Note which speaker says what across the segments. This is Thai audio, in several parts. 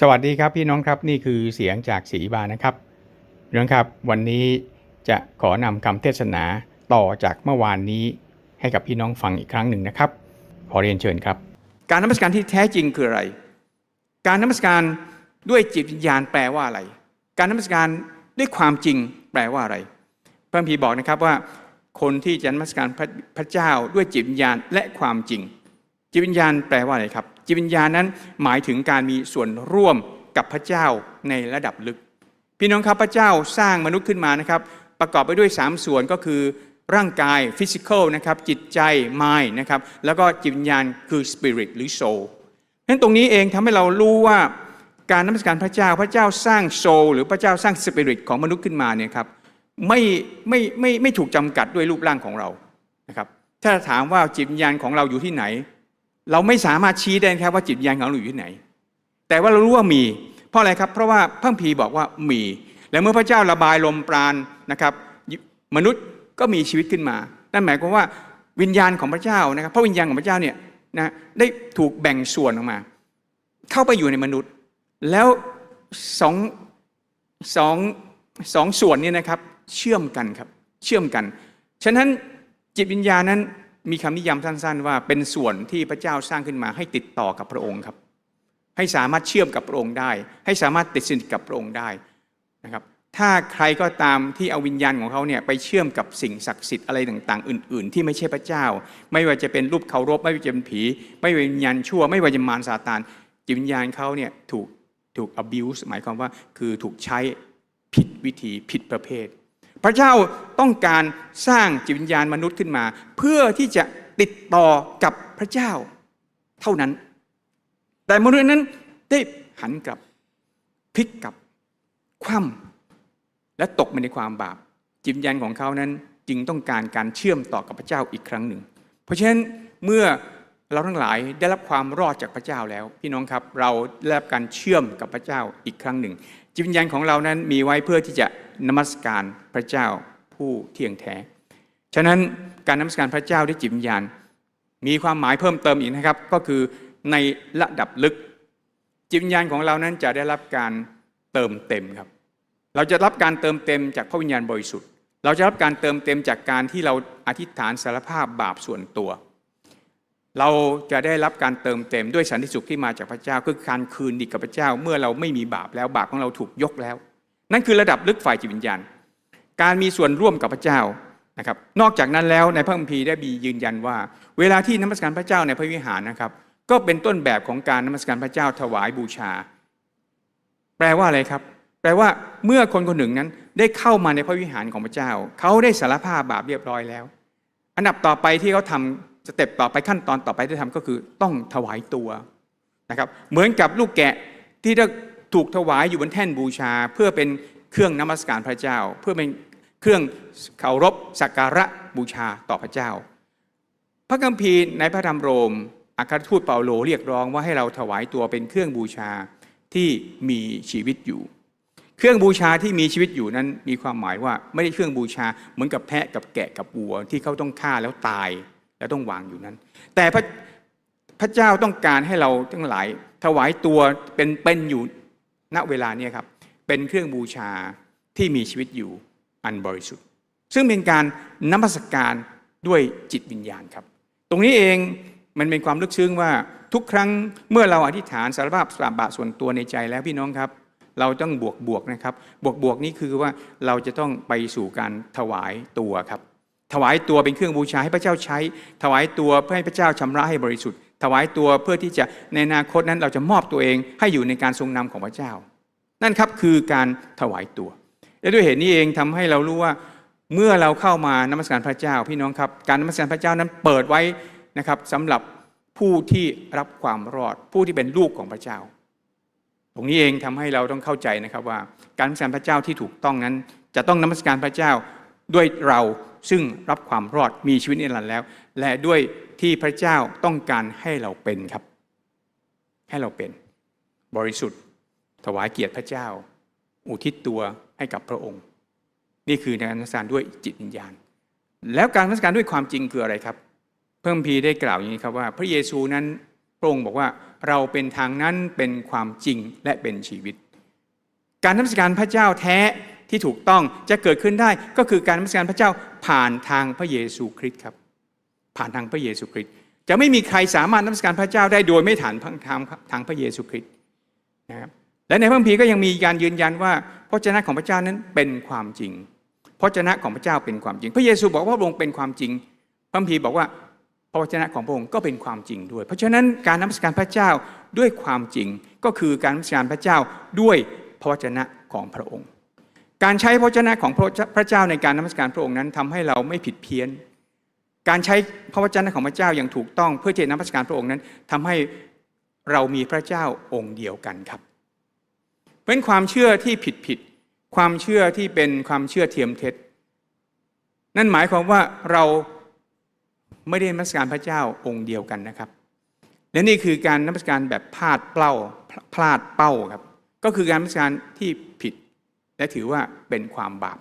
Speaker 1: สวัสดีครับพี่น้องครับนี่คือเสียงจากศรีบานะครับพี่น้องครับวันนี้จะขอนำคำเทศนาต่อจากเมื่อวานนี้ให้กับพี่น้องฟังอีกครั้งหนึ่งนะครับ ขอเรียนเชิญครับ การนมัสการที่แท้จริงคืออะไร การนมัสการด้วยจิตวิญญาณแปลว่าอะไร การนมัสการด้วยความจริงแปลว่าอะไร พระคัมภีร์บอกนะครับว่าคนที่จะนมัสการพระพระเจ้าด้วยจิตวิญญาณและความจริง จิตวิญญาณแปลว่าอะไรครับ จิตวิญญาณนั้นหมายถึงการมีส่วนร่วมกับพระเจ้าในระดับลึก พี่น้องครับพระเจ้าสร้างมนุษย์ขึ้นมานะครับ ประกอบไปด้วย 3 ส่วนก็คือร่างกายฟิสิกอลนะครับจิตใจ mind นะครับแล้วก็จิตวิญญาณคือ spirit หรือ soul นั้นตรงนี้เองทำให้เรารู้ว่าการนมัสการพระเจ้าพระเจ้าสร้างโซลหรือพระเจ้าสร้างสปิริตของมนุษย์ขึ้นมาเนี่ยครับไม่ไม่ไม่ไม่ถูกจำกัดด้วยรูปร่างของเรานะครับถ้าถามว่าจิตวิญญาณของเราอยู่ที่ไหน เราไม่สามารถชี้ได้ครับว่าจิตวิญญาณของเราอยู่ที่ไหน แต่ว่าเรารู้ว่ามี เพราะอะไรครับ เพราะว่าพระคัมภีบอกว่ามี และเมื่อพระเจ้าระบายลมปราณนะครับ มนุษย์ก็มีชีวิตขึ้นมา นั่นหมายความว่าวิญญาณของพระเจ้านะครับ พระวิญญาณของพระเจ้าเนี่ยนะได้ถูกแบ่งส่วนออกมา เข้าไปอยู่ในมนุษย์ แล้วสองสองสองส่วนนี้นะครับ เชื่อมกันครับ เชื่อมกัน ฉะนั้นจิตวิญญาณนั้น มีคำนิยามสั้นๆ ว่าเป็นส่วนที่พระเจ้าสร้างขึ้นมาให้ติดต่อกับพระองค์ครับ ให้สามารถเชื่อมกับพระองค์ได้ ให้สามารถติดสนิทกับพระองค์ได้นะครับ ถ้าใครก็ตามที่เอาวิญญาณของเขาเนี่ยไปเชื่อมกับสิ่งศักดิ์สิทธิ์อะไรต่างๆ อื่น ๆ ที่ไม่ใช่พระเจ้า ไม่ว่าจะเป็นรูปเคารพไม่ว่าจะเป็นผี ไม่ว่าวิญญาณชั่ว ไม่ว่าจะมารซาตานจิตวิญญาณเขาเนี่ยถูกถูก abuse หมายความว่าคือถูกใช้ผิดวิธีผิดประเภท พระเจ้าต้องการสร้างจิตวิญญาณมนุษย์ขึ้นมา เพื่อที่จะติดต่อกับพระเจ้าเท่านั้น แต่มนุษย์นั้นได้หันกลับพลิกกลับคว่ำและตกไปในความบาป จิตวิญญาณของเขานั้นจึงต้องการการเชื่อมต่อกับพระเจ้าอีกครั้งหนึ่ง เพราะฉะนั้นเมื่อเราทั้งหลายได้รับความรอดจากพระเจ้าแล้ว พี่น้องครับเราได้รับการเชื่อมกับพระเจ้าอีกครั้งหนึ่ง จิตวิญญาณของเรานั้นมีไว้เพื่อที่จะนมัสการพระเจ้าผู้เที่ยงแท้ ฉะนั้นการนมัสการพระเจ้าด้วยจิตวิญญาณ มีความหมายเพิ่มเติมอีกนะครับ ก็คือในระดับลึก จิตวิญญาณของเรานั้นจะได้รับการเติมเต็มครับ เราจะรับการเติมเต็มจากพระวิญญาณบริสุทธิ์ เราจะรับการเติมเต็มจากการที่เราอธิษฐานสารภาพบาปส่วนตัว เราจะได้รับการเติมเต็มด้วยสันติสุขที่มาจากพระเจ้าคือการคืนดีกับพระเจ้า เมื่อเราไม่มีบาปแล้วบาปของเราถูกยกแล้ว นั่นคือระดับลึกฝ่ายจิตวิญญาณ การมีส่วนร่วมกับพระเจ้านะครับ นอกจากนั้นแล้วในพระคัมภีร์ได้มียืนยันว่า เวลาที่นมัสการพระเจ้าในพระวิหารนะครับ ก็เป็นต้นแบบของการนมัสการพระเจ้าถวายบูชา แปลว่าอะไรครับ แปลว่าเมื่อคนคนหนึ่งนั้นได้เข้ามาในพระวิหารของพระเจ้า เขาได้สารภาพบาปเรียบร้อยแล้ว อันดับต่อไปที่เขาทำ สเต็ปต่อไปขั้นตอนต่อไปที่ทำก็คือต้องถวายตัวนะครับเหมือนกับลูกแกะที่ได้ถูกถวายอยู่บนแท่นบูชา เพื่อเป็นเครื่องนมัสการพระเจ้า เพื่อเป็นเครื่องเคารพสักการะบูชาต่อพระเจ้า พระคัมภีร์ในพระธรรมโรมอัครทูตเปาโลเรียกร้องว่าให้เราถวายตัวเป็นเครื่องบูชาที่มีชีวิตอยู่ เครื่องบูชาที่มีชีวิตอยู่นั้นมีความหมายว่าไม่ได้เครื่องบูชาเหมือนกับแพะกับแกะกับวัวที่เขาต้องฆ่าแล้วตาย แล้วต้องวางอยู่นั้น แต่พระพระเจ้าต้องการให้เราทั้งหลายถวายตัวเป็นเป็นอยู่ณเวลาเนี้ครับ เป็นเครื่องบูชาที่มีชีวิตอยู่อันบริสุทธิ์ ซึ่งเป็นการนมัสการด้วยจิตวิญญาณครับ ตรงนี้เองมันเป็นความลึกซึ้งว่าทุกครั้งเมื่อเราอธิษฐานสารภาพบาปส่วนตัวในใจแล้วพี่น้องครับ เราต้องบวกบวกนะครับ บวกบวกนี้คือว่าเราจะต้องไปสู่การถวายตัวครับ ถวายตัวเป็นเครื่องบูชาให้พระเจ้าใช้ ถวายตัวเพื่อให้พระเจ้าชำระให้บริสุทธิ์ ถวายตัวเพื่อที่จะในอนาคตนั้นเราจะมอบตัวเองให้อยู่ในการทรงนำของพระเจ้า นั่นครับคือการถวายตัว และด้วยเหตุนี้เองทำให้เรารู้ว่าเมื่อเราเข้ามานมัสการพระเจ้าพี่น้องครับ การนมัสการพระเจ้านั้นเปิดไว้นะครับสำหรับผู้ที่รับความรอด ผู้ที่เป็นลูกของพระเจ้า ตรงนี้เองทำให้เราต้องเข้าใจนะครับว่า การนมัสการพระเจ้าที่ถูกต้องนั้น จะต้องนมัสการพระเจ้าด้วยเรา ซึ่งรับความรอดมีชีวิตนิรันดร์แล้ว และด้วยที่พระเจ้าต้องการให้เราเป็นครับ ให้เราเป็น บริสุทธิ์ ถวายเกียรติพระเจ้า อุทิศตัวให้กับพระองค์ นี่คือการนมัสการด้วยจิตวิญญาณ แล้วการนมัสการด้วยความจริงคืออะไรครับ เพิ่มพีได้กล่าวอย่างนี้ครับว่า พระเยซูนั้นพระองค์บอกว่าเราเป็นทางนั้นเป็นความจริงและเป็นชีวิต การนมัสการพระเจ้าแท้ ที่ถูกต้องจะเกิดขึ้นได้ก็คือการนมัสการพระเจ้าผ่านทางพระเยซูคริสต์ครับผ่านทางพระเยซูคริสต์จะไม่มีใครสามารถนมัสการพระเจ้าได้โดยไม่ผ่านทางทางทางพระเยซูคริสต์นะครับและในพระคัมภีร์ก็ยังมีการยืนยันว่าพระเจ้าของพระเจ้านั้นเป็นความจริงพระเจ้าของพระเจ้าเป็นความจริง พระเยซูบอกว่าพระองค์เป็นความจริง พระคัมภีร์บอกว่าพระวจนะของพระองค์ก็เป็นความจริงด้วย เพราะฉะนั้นการนมัสการพระเจ้าด้วยความจริงก็คือการนมัสการพระเจ้าด้วยพระวจนะของพระองค์ การใช้พระวจนะของพระเจ้าในการนมัสการพระองค์นั้นทำให้เราไม่ผิดเพี้ยน การใช้พระวจนะของพระเจ้าอย่างถูกต้องเพื่อจะนมัสการพระองค์นั้นทำให้เรามีพระเจ้าองค์เดียวกันครับ เป็นความเชื่อที่ผิดผิดความเชื่อที่เป็นความเชื่อเทียมเท็จ นั่นหมายความว่าเราไม่ได้นมัสการพระเจ้าองค์เดียวกันนะครับ และนี่คือการนมัสการแบบพลาดเป้าพลาดเป้าครับ ก็คือการนมัสการที่ และถือว่าเป็นความบาป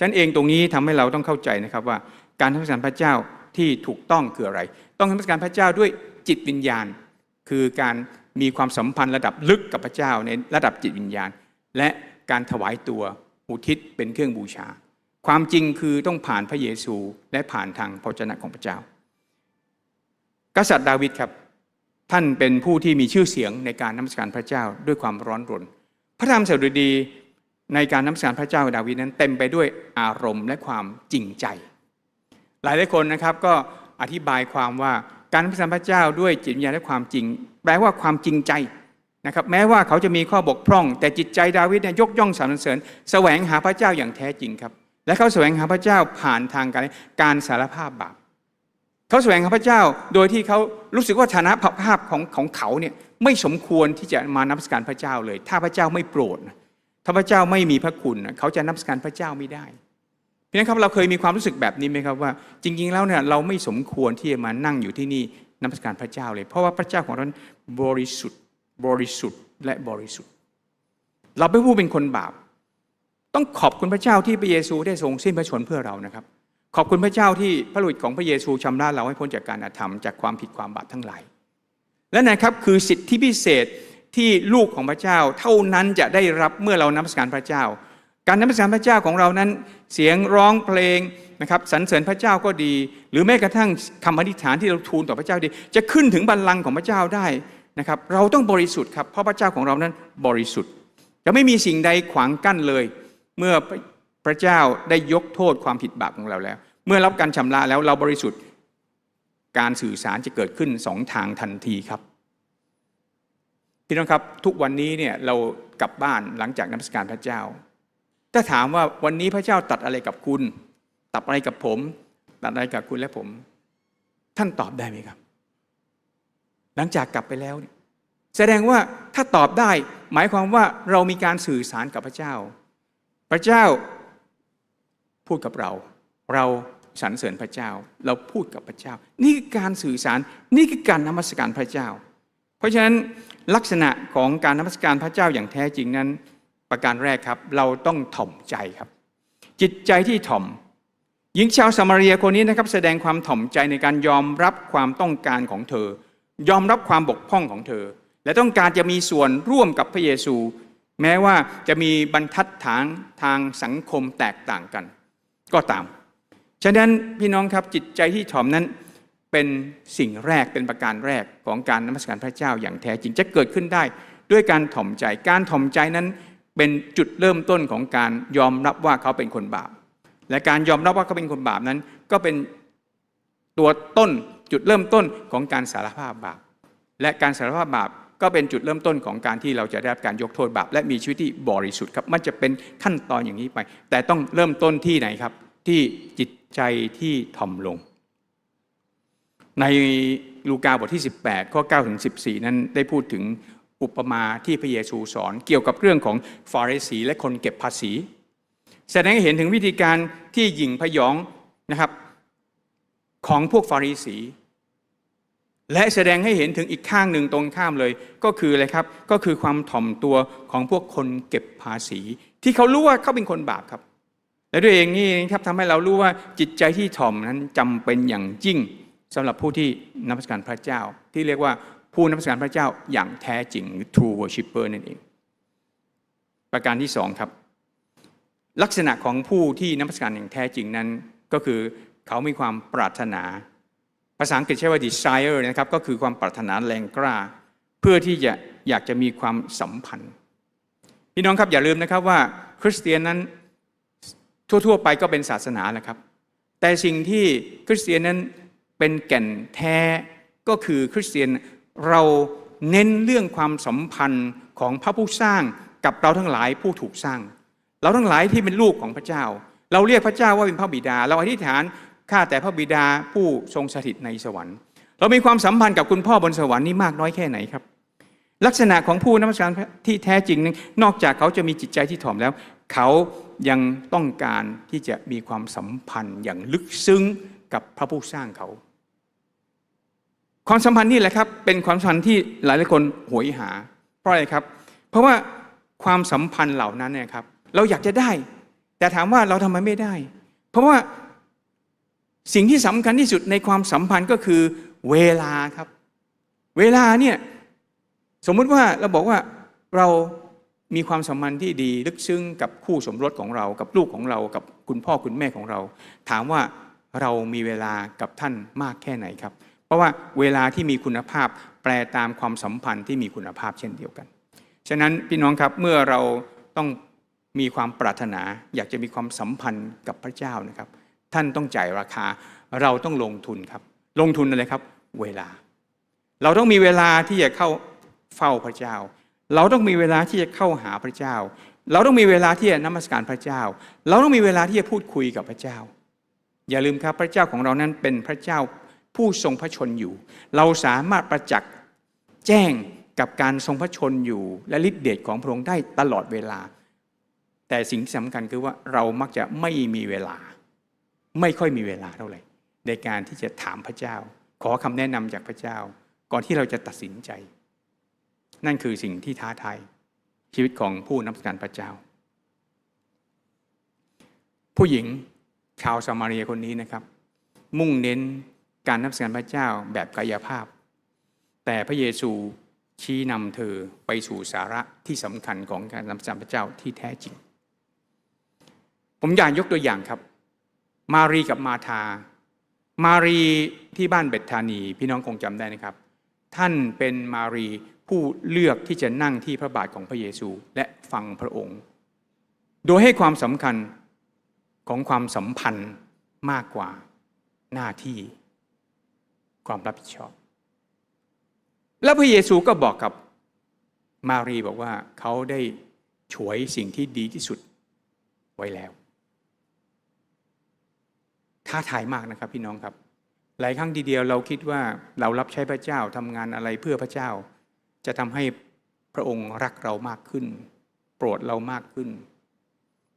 Speaker 1: ฉันเองตรงนี้ทำให้เราต้องเข้าใจนะครับว่าการนมัสการพระเจ้าที่ถูกต้องคืออะไร ต้องนมัสการพระเจ้าด้วยจิตวิญญาณ คือการมีความสัมพันธ์ระดับลึกกับพระเจ้าในระดับจิตวิญญาณ และการถวายตัวอุทิศเป็นเครื่องบูชา ความจริงคือต้องผ่านพระเยซูและผ่านทางพระเจ้าของพระเจ้า กษัตริย์ดาวิดครับท่านเป็นผู้ที่มีชื่อเสียงในการนมัสการพระเจ้าด้วยความร้อนรน พระธรรมสดุดี ในการนมัสการพระเจ้าดาวิดนั้นเต็มไปด้วยอารมณ์และความจริงใจ หลายหลายคนนะครับก็อธิบายความว่าการนมัสการพระเจ้าด้วยจิตวิญญาณและความจริง แปลว่าความจริงใจนะครับแม้ว่าเขาจะมีข้อบกพร่อง แต่จิตใจดาวิดเนี่ยยกย่องสรรเสริญ แสวงหาพระเจ้าอย่างแท้จริงครับ และเขาแสวงหาพระเจ้าผ่านทางการการสารภาพบาปเขาแสวงหาพระเจ้าโดยที่เขารู้สึกว่าฐานะภาพของของเขาเนี่ยไม่สมควรที่จะมานมัสการพระเจ้าเลย ถ้าพระเจ้าไม่โปรด ถ้าพระเจ้าไม่มีพระคุณเขาจะนมัสการพระเจ้าไม่ได้พี่น้องครับเราเคยมีความรู้สึกแบบนี้ไหมครับว่า จริง ๆ แล้วเนี่ยเราไม่สมควรที่จะมานั่งอยู่ที่นี่นมัสการพระเจ้าเลย เพราะว่าพระเจ้าของเราบริสุทธิ์ บริสุทธิ์ และบริสุทธิ์ เราเป็นผู้เป็นคนบาป ต้องขอบคุณพระเจ้าที่พระเยซูได้ทรงสิ้นพระชนเพื่อเรานะครับ ขอบคุณพระเจ้าที่พระลุตของพระเยซูชำระเราให้พ้นจากการอาธรรมจากความผิดความบาปทั้งหลายและนะครับคือสิทธิพิเศษ ที่ลูกของพระเจ้า เท่านั้นจะได้รับเมื่อเรานมัสการพระเจ้า การนมัสการพระเจ้าของเรานั้น เสียงร้องเพลงนะครับสรรเสริญพระเจ้าก็ดี หรือแม้กระทั่งคำอธิษฐานที่เราทูลต่อพระเจ้าดี จะขึ้นถึงบัลลังก์ของพระเจ้าได้นะครับ เราต้องบริสุทธิ์ครับเพราะพระเจ้าของเรานั้นบริสุทธิ์จะไม่มีสิ่งใดขวางกั้นเลย เมื่อพระเจ้าได้ยกโทษความผิดบาปของเราแล้ว เมื่อรับการชำระแล้วเราบริสุทธิ์การสื่อสารจะเกิดขึ้นสองทางทันทีครับ พี่น้องครับทุกวันนี้เนี่ยเรากลับบ้านหลังจากนมัสการพระเจ้า ถ้าถามว่าวันนี้พระเจ้าตัดอะไรกับคุณ ตัดอะไรกับผม ตัดอะไรกับคุณและผม ท่านตอบได้ไหมครับ หลังจากกลับไปแล้วเนี่ยแสดงว่าถ้าตอบได้หมายความว่าเรามีการสื่อสารกับพระเจ้า พระเจ้าพูดกับเรา เราสรรเสริญพระเจ้า เราพูดกับพระเจ้า นี่คือการสื่อสารนี่คือการนมัสการพระเจ้า เพราะฉะนั้นลักษณะของการนมัสการพระเจ้าอย่างแท้จริงนั้น ประการแรกครับ เราต้องถ่อมใจครับ จิตใจที่ถ่อม หญิงชาวสมาเรียคนนี้นะครับ แสดงความถ่อมใจในการยอมรับความต้องการของเธอ ยอมรับความบกพร่องของเธอ และต้องการจะมีส่วนร่วมกับพระเยซู แม้ว่าจะมีบรรทัดฐานทางสังคมแตกต่างกัน ก็ตาม ฉะนั้นพี่น้องครับจิตใจที่ถ่อมนั้น เป็นสิ่งแรกเป็นประการแรกของการนมัสการพระเจ้าอย่างแท้จริงจะเกิดขึ้นได้ ด้วยการถ่อมใจการถ่อมใจนั้นเป็นจุดเริ่มต้นของการยอมรับว่าเขาเป็นคนบาป และการยอมรับว่าเขาเป็นคนบาปนั้น ก็เป็นตัวต้นจุดเริ่มต้นของการสารภาพบาป และการสารภาพบาปก็เป็นจุดเริ่มต้นของการที่เราจะได้รับการยกโทษบาป และมีชีวิตที่บริสุทธิ์ครับมันจะเป็นขั้นตอนอย่างนี้ไป แต่ต้องเริ่มต้นที่ไหนครับ ที่จิตใจที่ถ่อมลง ในลูกาบทที่ 18 ข้อ9ถึง14 นั้นได้พูดถึงอุปมาที่พระเยซูสอนเกี่ยวกับเรื่องของฟาริสีและคนเก็บภาษี แสดงให้เห็นถึงวิธีการที่หยิ่งพยองนะครับของพวกฟาริสี และแสดงให้เห็นถึงอีกข้างหนึ่งตรงข้ามเลย ก็คืออะไรครับก็คือความถ่อมตัวของพวกคนเก็บภาษี ที่เขารู้ว่าเขาเป็นคนบาปครับ และด้วยเองนี่ครับทำให้เรารู้ว่าจิตใจที่ถ่อมนั้นจำเป็นอย่างยิ่ง สำหรับผู้ที่นับสการพระเจ้า ที่เรียกว่าผู้นมัสการพระเจ้าอย่างแท้จริงหรือ true worshipper นั่นเอง ประการที่สองครับ ลักษณะของผู้ที่นมัสการอย่างแท้จริงนั้น ก็คือเขามีความปรารถนา ภาษาอังกฤษใช้ว่า desire นะครับก็คือความปรารถนาแรงกล้า เพื่อที่จะอยากจะมีความสัมพันธ์ พี่น้องครับอย่าลืมนะครับว่าคริสเตียนนั้นทั่วๆ ไปก็เป็นศาสนาแหละครับ แต่สิ่งที่คริสเตียนนั้น เป็นแก่นแท้ก็คือคริสเตียนเราเน้นเรื่องความสัมพันธ์ของพระผู้สร้างกับเราทั้งหลายผู้ถูกสร้าง เราทั้งหลายที่เป็นลูกของพระเจ้า เราเรียกพระเจ้าว่าเป็นพระบิดา เราอธิษฐานข้าแต่พระบิดาผู้ทรงสถิตในสวรรค์ เรามีความสัมพันธ์กับคุณพ่อบนสวรรค์นี่มากน้อยแค่ไหนครับ ลักษณะของผู้นมัสการที่แท้จริงนั้นนอกจากเขาจะมีจิตใจที่ถ่อมแล้ว เขายังต้องการที่จะมีความสัมพันธ์อย่างลึกซึ้งกับพระผู้สร้างเขา ความสัมพันธ์นี่แหละครับเป็นความสัมพันธ์ที่หลายหลายคนหวยหา เพราะอะไรครับ เพราะว่าความสัมพันธ์เหล่านั้นเนี่ยครับ เราอยากจะได้ แต่ถามว่าเราทำไมไม่ได้ เพราะว่าสิ่งที่สำคัญที่สุดในความสัมพันธ์ก็คือเวลาครับ เวลาเนี่ยสมมุติว่าเราบอกว่าเรามีความสัมพันธ์ที่ดีลึกซึ้งกับคู่สมรสของเรา กับลูกของเรา กับคุณพ่อคุณแม่ของเรา ถามว่าเรามีเวลากับท่านมากแค่ไหนครับ เพราะว่าเวลาที่มีคุณภาพแปลตามความสัมพันธ์ที่มีคุณภาพเช่นเดียวกัน ฉะนั้นพี่น้องครับเมื่อเราต้องมีความปรารถนา อยากจะมีความสัมพันธ์กับพระเจ้านะครับ ท่านต้องจ่ายราคาเราต้องลงทุนครับ ลงทุนอะไรครับ เวลา เราต้องมีเวลาที่จะเข้าเฝ้าพระเจ้า เราต้องมีเวลาที่จะเข้าหาพระเจ้า เราต้องมีเวลาที่จะนมัสการพระเจ้า เราต้องมีเวลาที่จะพูดคุยกับพระเจ้า อย่าลืมครับพระเจ้าของเรานั้นเป็นพระเจ้า ผู้ทรงพระชนอยู่ เราสามารถประจักษ์แจ้งกับการทรงพระชนอยู่ และฤทธิเดชของพระองค์ได้ตลอดเวลา แต่สิ่งที่สำคัญคือว่าเรามักจะไม่มีเวลา ไม่ค่อยมีเวลาเท่าไหร่ ในการที่จะถามพระเจ้า ขอคำแนะนำจากพระเจ้า ก่อนที่เราจะตัดสินใจ นั่นคือสิ่งที่ท้าทายชีวิตของผู้นับการพระเจ้า ผู้หญิงชาวสมาเรียคนนี้นะครับ มุ่งเน้น การนับการพระเจ้าแบบกายภาพ แต่พระเยซูชี้นำเธอไปสู่สาระที่สำคัญของการนับการพระเจ้าที่แท้จริง ผมอยากยกตัวอย่างครับ มารีกับมาธา มารีที่บ้านเบตธานี พี่น้องคงจำได้นะครับ ท่านเป็นมารีผู้เลือกที่จะนั่งที่พระบาทของพระเยซูและฟังพระองค์ โดยให้ความสำคัญของความสัมพันธ์มากกว่าหน้าที่ ความรับผิดชอบ แล้วพระเยซูก็บอกกับมารีบอกว่าเขาได้ฉวยสิ่งที่ดีที่สุดไว้แล้วท้าทายมากนะครับพี่น้องครับ หลายครั้งทีเดียวเราคิดว่าเรารับใช้พระเจ้าทำงานอะไรเพื่อพระเจ้า จะทำให้พระองค์รักเรามากขึ้น โปรดเรามากขึ้น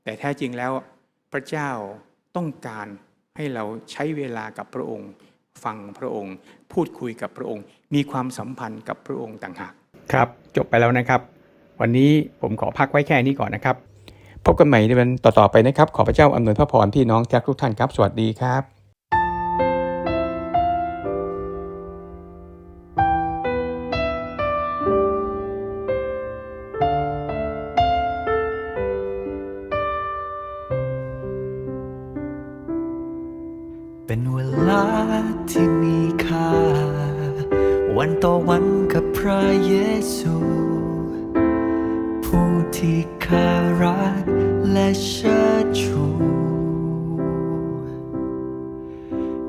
Speaker 1: แต่แท้จริงแล้วพระเจ้าต้องการให้เราใช้เวลากับพระองค์ ฟังพระองค์ พูดคุยกับพระองค์ มีความสัมพันธ์กับพระองค์ต่างหากครับ จบไปแล้วนะครับ วันนี้ผมขอพักไว้แค่นี้ก่อนนะครับ พบกันใหม่ในวันต่อๆไปนะครับ ขอพระเจ้าอำนวยพระพรพี่น้องทุกท่านครับ สวัสดีครับ
Speaker 2: วันต่อวันกับพระเยซู ผู้ที่ข้ารักและเชิดชู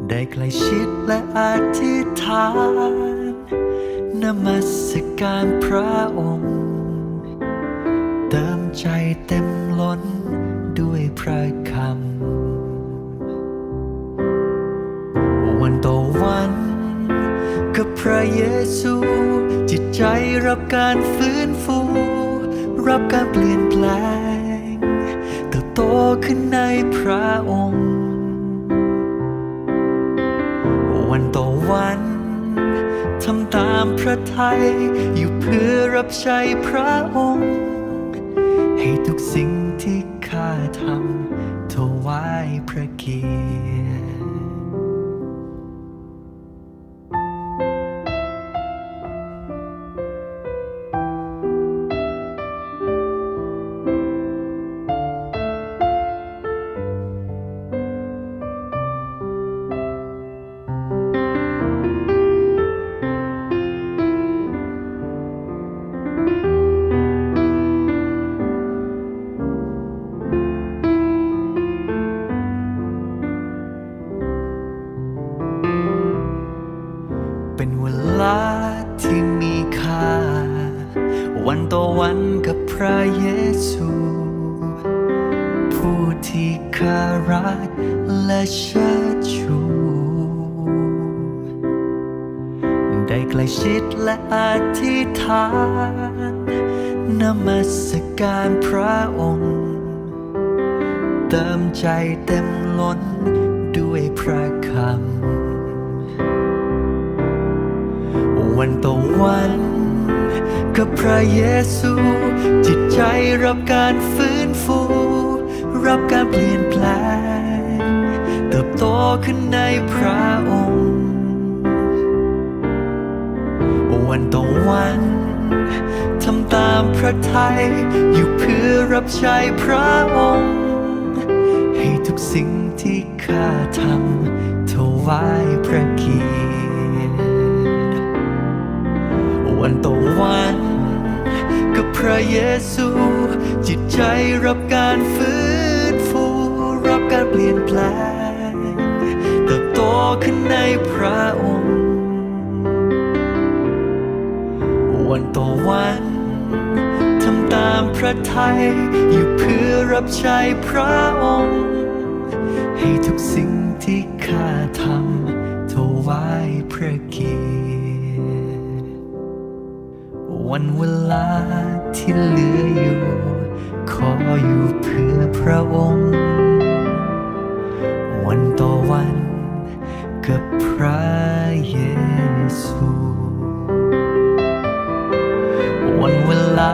Speaker 2: ได้ใกล้ชิดและอธิษฐานนมัสการพระองค์ เติมใจเต็มล้นด้วยพระคำ ระเยซู จิตใจรับการฟื้นฟู รับการเปลี่ยนแปลงเติบโตขึ้นในพระองค์ วันต่อวันทำตามพระทัยอยู่เพื่อรับใช้พระองค์ ให้ทุกสิ่งที่ข้าทำถวายพระเกียรติารักและเชิดชูได้ใกล้ชิดและอธิษฐานนมัสการพระองค์ เติมใจเต็มล้นด้วยพระคำ วันต่อวัน กับพระเยซู จิตใจรับการฟื้นฟู รับการเปลี่ยนแปลงเติบโตขึ้นในพระองค์ วันต่อวันทำตามพระทัยอยู่เพื่อรับใช้พระองค์ ให้ทุกสิ่งที่ข้าทำถวายพระเกียรติวันต่อวันกับพระเยซู จิตใจรับการฟื้น ลี่ยนแปลงเติบโตขึ้นในพระองค์ วันต่อวันทำตามพระทัยอยู่เพื่อรับใช้พระองค์ ให้ทุกสิ่งที่ข้าทำถวายพระเกียรติวันเวลาที่เหลืออยู่ ขออยู่เพื่อพระองค์ ต่อวันกับพระเยซู วันเวลา